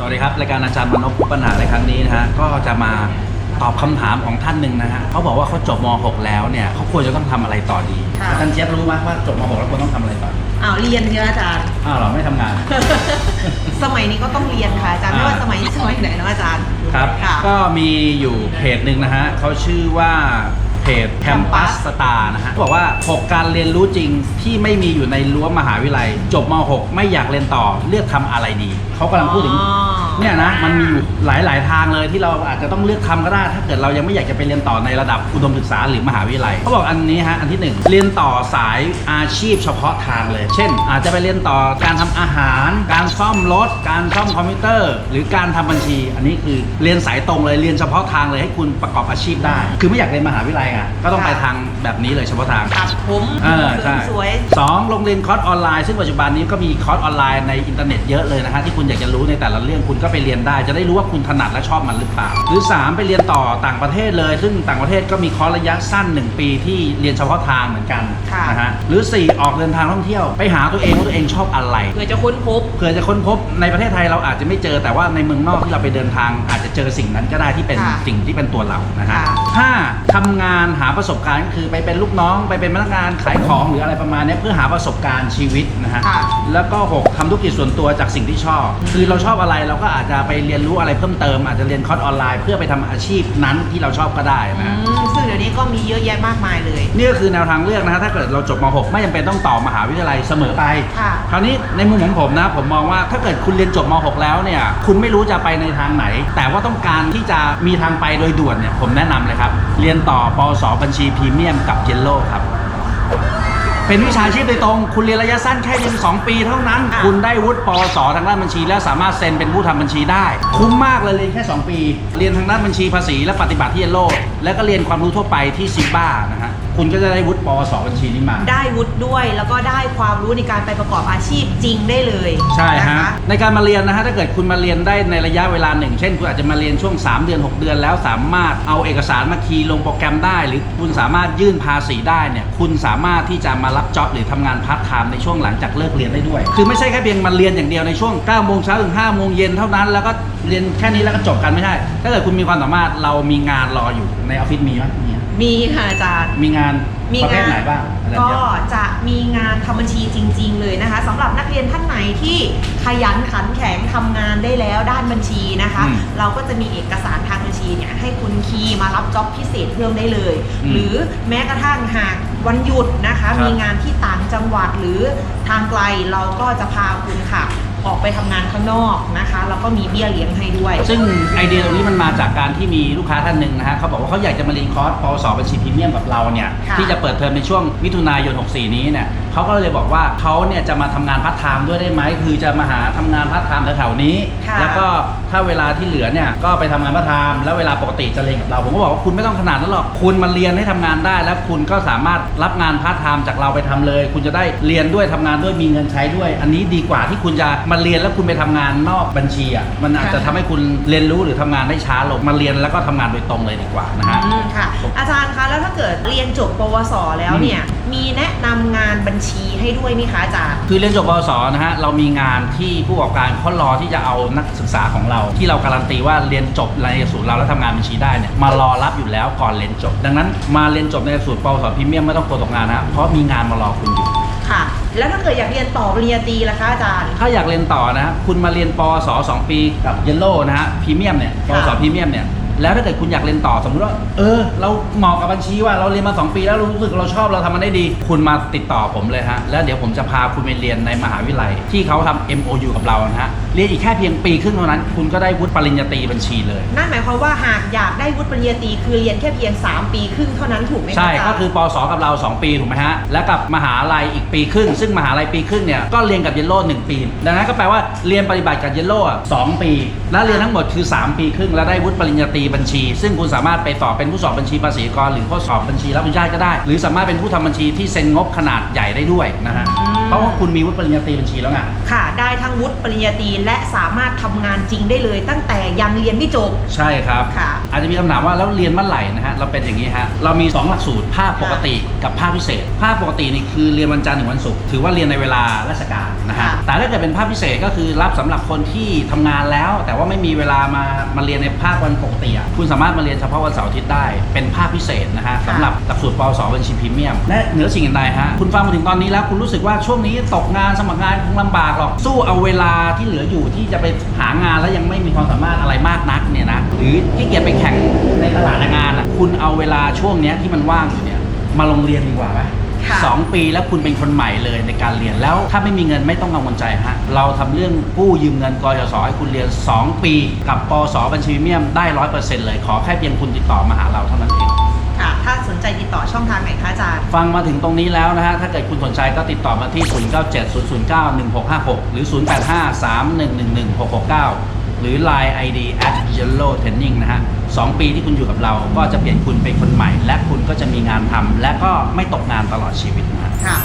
รายการอาจารย์มนพผู้ปัญหาในครั้งนี้นะฮะก็จะมาตอบคำถามของท่านหนึ่งนะฮะเขาบอกว่าเขาจบม .6 แล้วเนี่ยเขาควรจะต้องทำอะไรต่อดีค่ะท่านเจี๊ยบรู้ไหมว่าจบม .6 แล้วควรต้องทำอะไรต่อดีอ้าวเรียนเนี่ยอาจารย์ อ้าวเราไม่ทำงาน สมัยนี้ก็ต้องเรียนค่ะอาจารย์อ่าไม่ว่าสมัยนี้สมัยไหนนะอาจารย์ครับ ค่ะ ก็มีอยู่เพจหนึ่งนะฮะเขาชื่อว่า เพจ Campus Campus Star นะฮะเขาบอกว่า 6 การเรียนรู้จริงที่ไม่มีอยู่ในรั้วมหาวิทยาลัย จบม .6 ไม่อยากเรียนต่อเลือกทำอะไรดี เขากำลังพูดถึงอ๋อ เนี่ยนะมันมีอยู่หลายๆทางเลยที่เราอาจจะต้องเลือกทำก็ได้ ถ้าเกิดเรายังไม่อยากจะไปเรียนต่อในระดับอุดมศึกษาหรือมหาวิทยาลัยเขาบอกอันนี้ฮะอันที่หนึ่งเรียนต่อสายอาชีพเฉพาะทางเลย เช่น อาจจะไปเรียนต่อการทำอาหาร การซ่อมรถ การซ่อมคอมพิวเตอร์ หรือการทำบัญชี อันนี้คือเรียนสายตรงเลยเรียนเฉพาะทางเลยให้คุณประกอบอาชีพได้ คือไม่อยากเรียนมหาวิทยาลัยอะก็ต้องไปทางแบบนี้เลยเฉพาะทางตัดผมเออเสริใช่มสวยสองโรงเรียนคอร์สออนไลน์ซึ่งปัจจุบันนี้ก็มีคอร์สออนไลน์ในอินเทอร์เน็ตเยอะเลยนะฮะที่คุณอยากจะรู้ในแต่ละเรื่องคุณก็ไปเรียนได้จะได้รู้ว่าคุณถนัดและชอบมันหรือเปล่าหรือ 3 ไปเรียนต่อต่างประเทศเลย ซึ่งต่างประเทศก็มีคอร์สระยะสั้น 1 ปีที่เรียนเฉพาะทางเหมือนกันค่ะนะฮะหรือ 4 ออกเดินทางท่องเที่ยวไปหาตัวเองว่าตัวเองชอบอะไรเพื่อจะค้นพบเผื่อจะค้นพบในประเทศไทยเราอาจจะไม่เจอแต่ว่าในเมืองนอกที่เราไปเดินทาง อาจจะเจอสิ่งนั้นก็ได้ที่เป็นค่ะสิ่งที่เป็นตัวเรานะฮะค่ะห้าทำงานหาประสบการณ์ก็คือไปเป็นลูกน้องไปเป็นพนักงานขายของหรืออะไรประมาณเนี้ยเพื่อหาประสบการณ์ชีวิตนะฮะ ค่ะ แล้วก็หกทำธุรกิจส่วนตัวจากสิ่งที่ชอบ คือเราชอบอะไรเราก็อาจจะไปเรียนรู้อะไรเพิ่มเติม อาจจะเรียนคอร์สออนไลน์เพื่อไปทำอาชีพนั้นที่เราชอบก็ได้อืนะฮะมซึ่งเดี๋ยวนี้ก็มีเยอะแยะมากมายเลย นี่ก็คือแนวทางเลือกนะฮะถ้าเกิดเราจบม .6 ไม่จำเป็นต้องต่อมหาวิทยาลัยเสมอไป ค่ะคราวนี้ในมุมของผมนะผมมองว่าถ้าเกิดคุณเรียนจบม .6 แล้วเนี่ย คุณไม่รู้จะไปในทางไหน แต่ว่าต้องการที่จะมีทางไปโดยด่วนเนี่ยผมแนะนำเลยครับ เรียนต่อปวสบัญชีพรีเมียมกับเยลโล่ครับ เป็นวิชาชีพโดยตรง คุณเรียนระยะสั้นแค่เรียน2ปีเท่านั้นค่ะคุณได้วุฒิปวสทางด้านบัญชี และสามารถเซ็นเป็นผู้ทำบัญชีได้ คุ้มมากเลยเรียนแค่ 2 ปี เรียนทางด้านบัญชีภาษีและปฏิบัติที่เยลโล่แล้วก็เรียนความรู้ทั่วไปที่ซิบ้านะฮะ คุณก็จะได้วุฒิปวสบัญชีนี้มา ได้วุฒิด้วยแล้วก็ได้ความรู้ในการไปประกอบอาชีพจริงได้เลยใช่นฮะคในการมาเรียนนะฮะถ้าเกิดคุณมาเรียนได้ในระยะเวลาหนึ่ง เช่น คุณอาจจะมาเรียนช่วง 3 เดือน 6 เดือนแล้วสามารถเอาเอกสารมาคีย์ลงโปรแกรมได้ หรือคุณสามารถยื่นภาษีได้เนี่ยคุณสามารถที่จะมารับจ็อบหรือทำงานพาร์ทไทม์ในช่วงหลังจากเลิกเรียนได้ด้วย คือไม่ใช่แค่เพียงมาเรียนอย่างเดียวในช่วง9โมงเช้าถึง5โมงเย็นเท่านั้นแล้วก็เรียนแค่นี้แล้วก็จบกันไม่ใช่ ถ้าเกิดคุณมีความสามารถเรามีงานรออยู่ในออฟฟิศมีไหมมีไหมมีค่ะอาจารย์ มีงานมีประเภทงานไหนบ้างอาจารย์ก็เจี๊ยบ จะมีงานทำบัญชีจริง ๆ เลยนะคะสำหรับนักเรียนท่านไหนที่ขยันขันแข็งทำงานได้แล้วด้านบัญชีนะคะ อืมเราก็จะมีเอกสารทางบัญชีเนี่ยให้คุณคีย์มารับจ็อบพิเศษเพิ่มได้เลย อืมหรือแม้กระทั่งหากวันหยุดนะคะ ครับมีงานที่ต่างจังหวัดหรือทางไกลเราก็จะพาคุณค่ะ ออกไปทำงานข้างนอกนะคะ แล้วก็มีเบี้ยเลี้ยงให้ด้วย ซึ่งไอเดียตรงนี้มันมาจากการที่มีลูกค้าท่านหนึ่งนะฮะเขาบอกว่าเขาอยากจะมาเรียนคอร์สปวสบัญชีพรีเมียมกับเราเนี่ยค่ะที่จะเปิดเทอมในช่วงมิถุนายน 64 นี้เนี่ย เขาก็เลยบอกว่าเขาเนี่ยจะมาทำงานพาร์ทไทม์ด้วยได้ไหมคือจะมาหาทำงานพาร์ทไทม์แถวๆนี้ ค่ะแล้วก็ถ้าเวลาที่เหลือเนี่ยก็ไปทำงานพาร์ทไทม์แล้วเวลาปกติจะเรียนกับเรา ผมก็บอกว่าคุณไม่ต้องขนาดนั้นหรอกคุณมาเรียนให้ทำงานได้ แล้วคุณก็สามารถรับงานพาร์ทไทม์จากเราไปทำเลย คุณจะได้เรียนด้วยทำงานด้วยมีเงินใช้ด้วย อันนี้ดีกว่าที่คุณจะมาเรียนแล้วคุณไปทำงานนอกบัญชีอะมันอาจจะทำให้คุณเรียนรู้หรือทำงานได้ช้าลงมาเรียนแล้วก็ทำงานโดยตรงเลยดีกว่านะฮะ อืมค่ะ อาจารย์คะแล้วถ้าเกิดเรียนจบปวสแล้วเนี่ย มีแนะนำงานบัญชีให้ด้วยไหมคะอาจารย์ คือเรียนจบปวสนะฮะเรามีงานที่ผู้ประกอบการเขารอที่จะเอานักศึกษาของเรา ที่เราการันตีว่าเรียนจบในสูตรเราแล้วทำงานบัญชีได้เนี่ยมารอรับอยู่แล้วก่อนเรียนจบ ดังนั้นมาเรียนจบในสูตรปวสพรีเมียมไม่ต้องกลัวตกงานนะเพราะมีงานมารอคุณอยู่ ค่ะ แล้วถ้าเกิดอยากเรียนต่อปริญญาตรีล่ะคะอาจารย์ ถ้าอยากเรียนต่อนะคุณมาเรียนปวสสองปีกับเยลโล่นะฮะพรีเมียมเนี่ยปวสค่ะพรีเมียมเนี่ย แล้วถ้าเกิดคุณอยากเรียนต่อสมมติว่า เออ เราเหมาะกับบัญชีว่าเราเรียนมา 2 ปีแล้วรู้สึกเราชอบเราทำมันได้ดี คุณมาติดต่อผมเลยฮะ แล้วเดี๋ยวผมจะพาคุณไปเรียนในมหาวิทยาลัย ที่เขาทำ MOU กับเรานะฮะ เรียนอีกแค่เพียงปีครึ่งเท่านั้น คุณก็ได้วุฒิปริญญาตรีบัญชีเลย นั่นหมายความว่าหากอยากได้วุฒิปริญญาตรีคือเรียนแค่เพียง 3 ปีครึ่งเท่านั้นถูกไหมคะใช่าจารย์ก็คือปสกับเรา 2 ปีถูกไหมฮะแล้วกับมหาลัยอีกปีครึ่ง ซึ่งมหาลัยปีครึ่งเนี่ยก็เรียนกับเยลโล่หนึ่งปี ดังนั้นก็แปลว่าเรียนปฏิบัติกับเยลโล่อะสองปี แล้วเรียนทั้งหมดคือ 3 ปีครึ่งแล้วได้วุฒิปริญญาตรีบัญชี ซึ่งคุณสามารถไปสอบเป็นผู้สอบบัญชีภาษีกรหรือผู้สอบบัญชีรับอนุญาตก็ได้ หรือสามารถเป็นผู้ทำบัญชีที่เซ็นงบขนาดใหญ่ได้ด้วยนะฮะ เพราะว่าคุณมีวุฒิปริญญาตรีบัญชีแล้วไงค่ะ ได้ทั้งวุฒิปริญญาตรีและสามารถทำงานจริงได้เลย ตั้งแต่ยังเรียนไม่จบ ใช่ครับ ค่ะอาจจะมีคำถามว่าแล้วเรียนเมื่อไหร่นะฮะเราเป็นอย่างนี้ฮะเรามี 2 หลักสูตรภาคปกติกับภาคพิเศษ ภาคปกตินี่คือเรียนวันจันทร์ถึงวันศุกร์ถือว่าเรียนในเวลาราชการนะฮะค่ะ แต่ถ้าเกิดเป็นภาคพิเศษก็คือรับสำหรับคนที่ทำงานแล้ว แต่ว่าไม่มีเวลามามาเรียนในภาควันปกติอะคุณสามารถมาเรียนเฉพาะวันเสาร์อาทิตย์ได้เป็นภาคพิเศษนะฮะสำหรับ หลักสูตรปวสบัญชีพรีเมียม และเหนือสิ่งอื่นใดฮะ คุณฟังมาถึงตอนนี้แล้วคุณรู้สึกว่าช่วงนี้ตกงานสมัครงานคงลำบากหรอก สู้เอาเวลาที่เหลืออยู่ที่จะไปหางานแล้วยังไม่มีความสามารถอะไรมากนักเนี่ยนะหรือที่เกียจไปแข่งในตลาดแรงงานอะคุณเอาเวลาช่วงเนี้ยที่มันว่างอยู่เนี่ยมาลงเรียนดีกว่าไหม ค่ะสองปีแล้วคุณเป็นคนใหม่เลยในการเรียนแล้วถ้าไม่มีเงินไม่ต้องกังวลใจฮะเราทำเรื่องกู้ยืมเงินกยศให้คุณเรียน 2 ปี กับปสบัญชีพรีเมียมได้ร้อยเปอร์เซ็นต์เลยขอแค่เพียงคุณติดต่อมาหาเราเท่านั้นเองค่ะ ถ้าสนใจติดต่อช่องทางไหนคะอาจารย์ ฟังมาถึงตรงนี้แล้วนะฮะ ถ้าเกิดคุณสนใจก็ติดต่อมาที่ 0970091656 หรือ 0853111669 หรือ Line ID at yellow training นะฮะสองปีที่คุณอยู่กับเราก็จะเปลี่ยนคุณเป็นคนใหม่ และคุณก็จะมีงานทำและก็ไม่ตกงานตลอดชีวิตนะฮะค่ะ